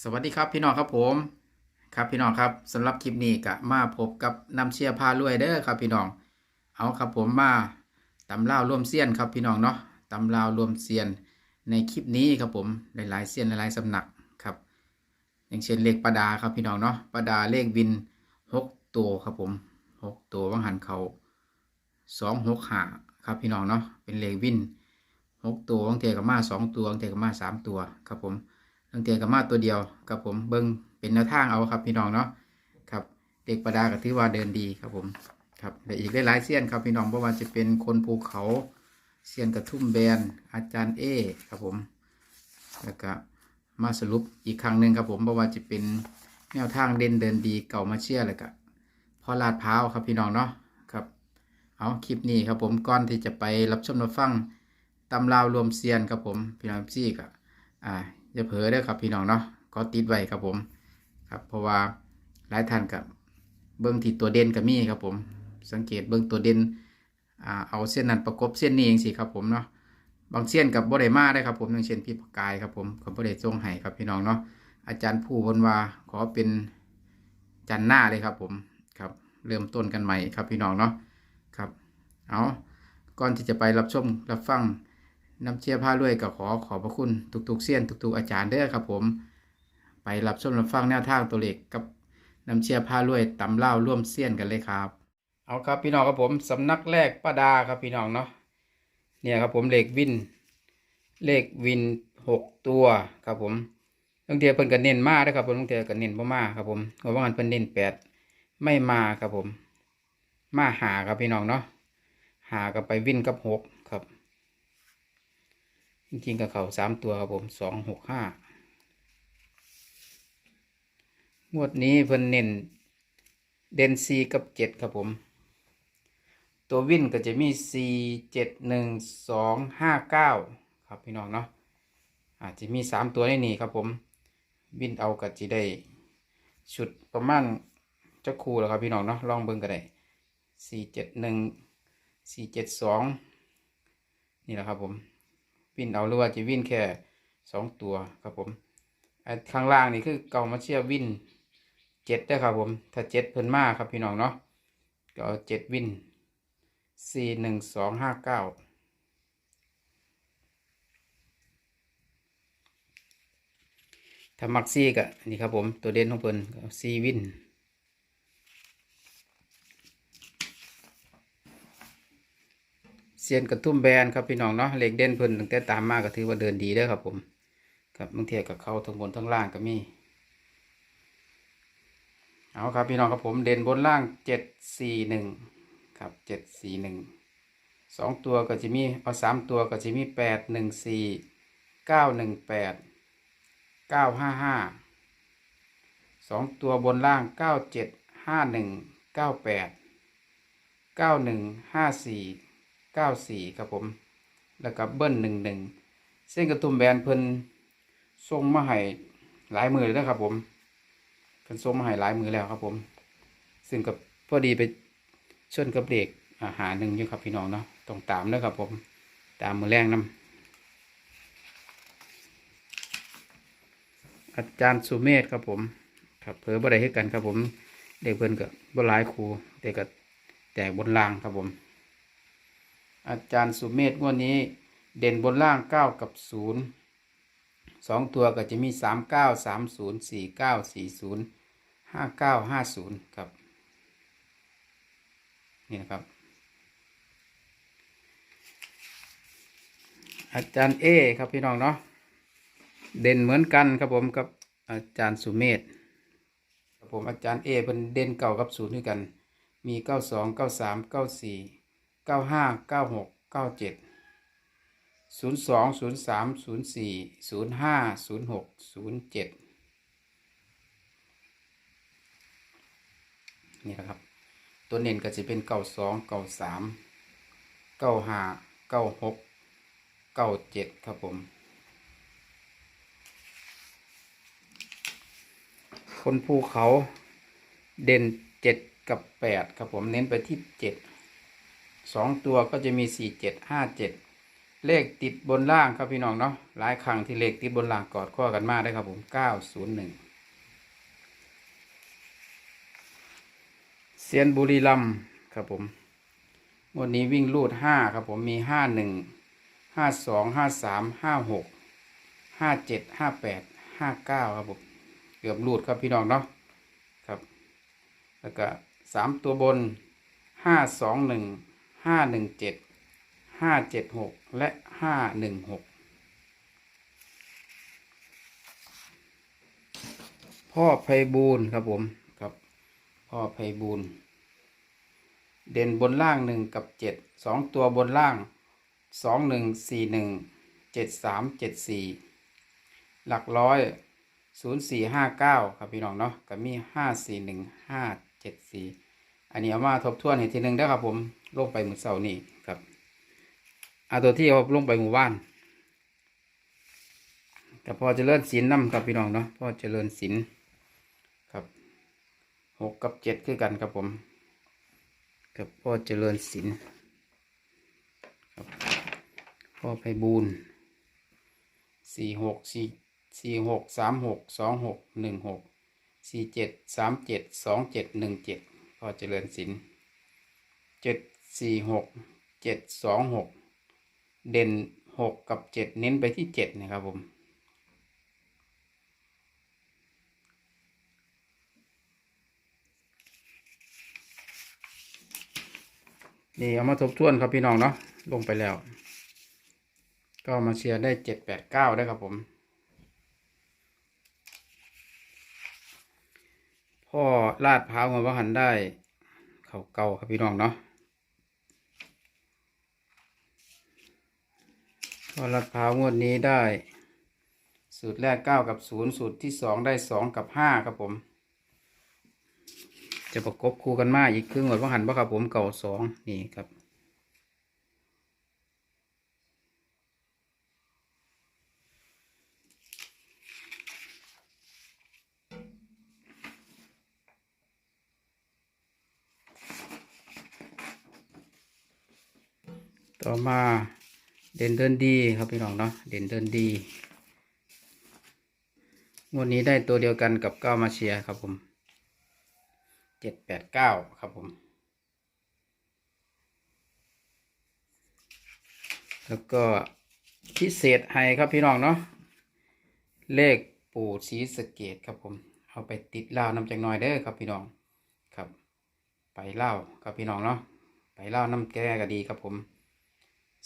สวัสดีครับพี่น้องครับผม ครับพี่น้องครับสำหรับคลิปนี้ก็มาพบกับน้ำเชียร์พารวยเด้อครับพี่น้อง เอาครับผมมาตำล่าวรวมเซียนครับพี่น้องเนาะตำล่าวรวมเซียนในคลิปนี้ครับผมหลายๆเซียนหลายๆสำนักครับ อย่างเช่นเลขประดาครับพี่น้องเนาะประดาเลขวินหกตัวครับผมหกตัวว่างหันเขาสองหกหาครับพี่น้องเนาะเป็นเลขวินหกตัวบางเทกับมาสองตัวบางเทกับมาสามตัวครับผม ตั้งแต่กับมาตัวเดียวกับผมเบิ้งเป็นแนวทางเอาครับพี่น้องเนาะครับเด็กประดาก็ถือว่าเดินดีครับผมครับและอีกหลายเสี้ยนครับพี่น้องเพราะว่าจะเป็นคนภูเขาเสี้ยนกระทุ่มแบนอาจารย์เอครับผมแล้วก็มาสรุปอีกครั้งหนึ่งครับผมเพราะว่าจะเป็นแนวทางเด่นเดินดีเก่ามาเชียร์เลยก็พอลาดพร้าวครับพี่น้องเนาะครับเอาคลิปนี้ครับผมก่อนที่จะไปรับชมรับฟังตำราวรวมเซียนครับผมพี่น้องซี่ก็อ่า อย่าเผลอเด้อครับพี่น้องเนาะก็ติดไว้ครับผมครับ เพราะว่าหลายท่านกับเบิ้งที่ตัวเด่นกับมีครับผม สังเกตเบิ้งตัวเด่นเอาเส้นนั้นประกบเส้นนี้เองสิครับผมเนาะบางเส้นกับบ่ได้มาได้ครับผมอย่างเช่นพี่ประกายครับผมกับบ่ได้ทรงไห้ครับพี่น้องเนาะอาจารย์ผู้บนว่าขอเป็นจันหน้าเลยครับผมครับ เริ่มต้นกันใหม่ครับพี่น้องเนาะครับเอาก่อนที่จะไปรับชมรับฟัง น้ำเชียร์ผ้าด้วยก็ขอขอบพระคุณทุกๆเสี้ยนทุกๆอาจารย์เด้อครับผม ไปรับชมรับฟังแนวทางตัวเลขกับน้ำเชียร์ผ้าด้วยตำเล่าร่วมเสี้ยนกันเลยครับ เอาครับพี่น้องครับผมสำนักแรกป้าดาครับพี่น้องเนาะเนี่ยครับผมเลขวิน เลขวินหกตัวครับผมตั้งเทียเพิ่นก็เน้นมาเด้ครับผมตั้งเทียก็เน้นบ่มาครับผมเพราะว่างันเพิ่นเน้นแปดไม่มาครับผม มาหาครับพี่น้องเนาะหากับไปวินกับหก จริงๆกับเขาสามตัวครับผมสองหกห้างวดนี้เพิ่นเน้นเด่นซีกับเจ็ดครับผม ตัววินก็จะมีสี่เจ็ดหนึ่งสองห้าเก้าครับพี่น้องเนาะอาจจะมีสามตัวในนี้ครับผม วินเอาก็จะได้ชุดประมาณจะคูแล้วครับพี่น้องเนาะลองเบิ่งก็ได้สี่เจ็ดหนึ่งสี่เจ็ดสองนี่แหละครับผม วิ่นเอาหรือว่าจะวิ่นแค่สองตัวครับผมอันข้างล่างนี่คือเก่ามาเชียร์วินเจ็ดได้ครับผม ถ้าเจ็ดเพิ่นมาครับพี่น้องเนาะก็เอาเจ็ดวินสี่หนึ่งสองห้าเก้าถ้ามักซี่ก็นี่ครับผมตัวเด่นของเพิ่นซีวิน เซียนกระทุ่มแบนครับพี่น้องเนาะเหล็กเด่นเพิ่นตั้งแต่ตามมาก็ถือว่าเดินดีเด้อครับผมครับบางเทียกับเขาทั้งบนทั้งล่างก็มีเอาครับพี่น้องครับผมเด่นบนล่างเจ็ดสี่หนึ่งครับเจ็ดสี่หนึ่งสองตัวก็จะมีเอาสามตัวก็จะมีแปดหนึ่งสี่เก้าหนึ่งแปดเก้าห้าห้าสองตัวบนล่างเก้าเจ็ดห้าหนึ่งเก้าแปดเก้าหนึ่งห้าสี่ เก้าสี่ครับผม แล้วก็เบิ้ลหนึ่งหนึ่งเส้นกระตุ้มแบนเพิ่นส่งมาให้หลายมือเลยนะครับผมเพิ่นส่งมาให้หลายมือแล้วครับผม ซึ่งกับพอดีไปชนกับเด็กอาหารหนึ่งอยู่ครับพี่น้องเนาะต้องตามนะครับผม ตามมือแรงนํอาจารย์สุเมธครับผม ครับเผลอบ่ได้ให้กันครับผม เด็กเพิ่นกับบ่หลายครูเด็กก็แตกบนรางครับผม อาจารย์สุเมธงวดนี้ เด่นบนล่างเก้ากับศูนย์สองตัวก็จะมีสามเก้าสามศูนย์สี่เก้าสี่ศูนย์ห้าเก้าห้าศูนย์ครับ นี่นะครับ อาจารย์เอครับพี่น้องเนาะเด่นเหมือนกันครับผมกับอาจารย์สุเมธครับผมอาจารย์เอเป็นเด่นเก่ากับศูนย์ด้วยกัน มีเก้าสอง เก้าห้าเก้าหกเก้าเจ็ดศูนย์สองศูนย์สามศูนย์สี่ศูนย์ห้าศูนย์หกศูนย์เจ็ดนี่นะครับ ตัวเน้นก็จะเป็นเก้าสองเก้าสามเก้าห้าเก้าหกเก้าเจ็ดครับผม คนภูเขาเด่นเจ็ดกับแปดครับผมเน้นไปที่เจ็ด สองตัวก็จะมีสี่เจ็ดห้าเจ็ดเลขติดบนล่างครับพี่น้องเนาะหลายครั้งที่เลขติดบนล่างกอดข้อกันมากได้ครับผมเก้าศูนย์หนึ่งเซียนบุรีรัมย์ครับผมงวันนี้วิ่งลูดห้าครับผมมีห้าหนึ่งห้าสองห้าสามห้าหกห้าเจ็ดห้าแปดห้าเก้าครับผมเกือบลูดครับพี่น้องเนาะครับ แล้วก็สามตัวบนห้าสองหนึ่ง ห้าหนึ่งเจ็ดห้าเจ็ดหกและห้าหนึ่งหกพ่อไพบูลครับผมครับพ่อไพบูลเด่นบนล่างหนึ่งกับเจ็ดสองตัวบนล่างสองหนึ่งสี่หนึ่งเจ็ดสามเจ็ดสี่หลักร้อยศูนย์สี่ห้าเก้าครับพี่น้องเนาะกับมีห้าสี่หนึ่งห้าเจ็ดสี่ อันนี้เอามาทบทวนอีกทีหนึ่งได้ครับ ผมลงไปหมือเสานี้ครับเอาตัวที่เอาลงไปหมู่บ้านกับพอเจริญศิลป์นำครับพี่น้องเนาะพอเจริญศิลครับหกกับเจ็ดคือกันครับผมกับพ่อเจริญศิลป์ครับพ่อไพบูลสี่หกสี่สี่หกสามหกสองหกหนึ่งหกสี่เจ็ดสามเจ็ดสองเจ็ดหนึ่งเจ็ด พ่อเจริญศิลป์เจ็ดสี่หกเจ็ดสองหกเด่นหกกับเจ็ดเน้นไปที่เจ็ดนะครับผมนี่เอามาทบทวนครับพี่น้องเนาะลงไปแล้ว ก็มาเชียร์ได้เจ็ดแปดเก้าได้ครับผม พ่อลาดพร้าวมาว่าหันได้ เขาเก่าครับพี่น้องเนาะพ่อลาดพร้าวงวดนี้ได้ สูตรแรกเก้ากับศูนย์สูตรที่สองได้สองกับห้าครับผม จะประกบคู่กันมาอีกครึ่งหมดว่าหันว่าครับผมเก่าสองนี่ครับ ต่อมาเด่นเดินดีครับพี่น้องเนาะเด่นเดินดีงวดนี้ได้ตัวเดียวกันกับเก้ามาเชียครับผมเจ็ดแปดเก้าครับผม แล้วก็พิเศษให้ครับพี่น้องเนาะเลขปู่สีสเกตครับผม เอาไปติดเล่าวนำจากหน้อยเด้อครับพี่น้องครับ ไปเล่าครับพี่น้องเนาะไปเล่าน้ำแก้ก็ดีครับผม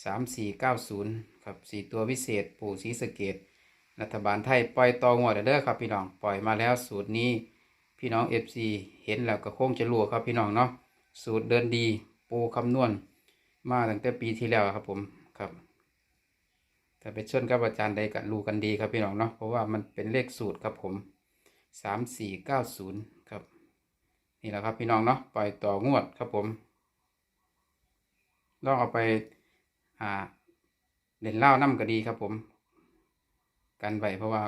สามสี่เก้าศูนย์ครับสี่ตัวพิเศษปู่สีสเกตรัฐบาลไทยปล่อยตองวดเด้อครับพี่น้องปล่อยมาแล้วสูตรนี้พี่น้องเอฟซีเห็นแล้วก็คงจะรู้ครับพี่น้องเนาะสูตรเดินดีปูคำนวณ มาตั้งแต่ปีที่แล้วครับผมครับแต่ไปชนกับอาจารย์ใดกันรู้กันดีครับพี่น้องเนาะเพราะว่ามันเป็นเลขสูตรครับผมสามสี่เก้าศูนย์ครับนี่แหละครับพี่น้องเนาะปล่อยต่องวดครับผมลองเอาไป อ่าเล่นเล่าน้ำก็ดีครับผม กันไปเพราะว่า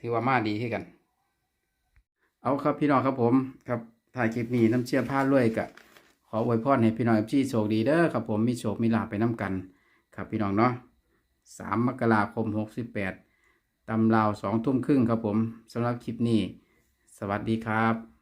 ถือว่ามาดีที่กัน เอาครับพี่น้องครับผมครับถ่ายคลิปนี้น้ำเชื่อผ้าลวยกะขออวยพรให้พี่น้องพี่โชคดีเด้อครับผมมีโชคมีลาภไปน้ำกัน ครับพี่น้องเนาะสามมกราคมหกสิบแปดตำราวสองทุ่มครึ่งครับผมสำหรับคลิปนี้ สวัสดีครับ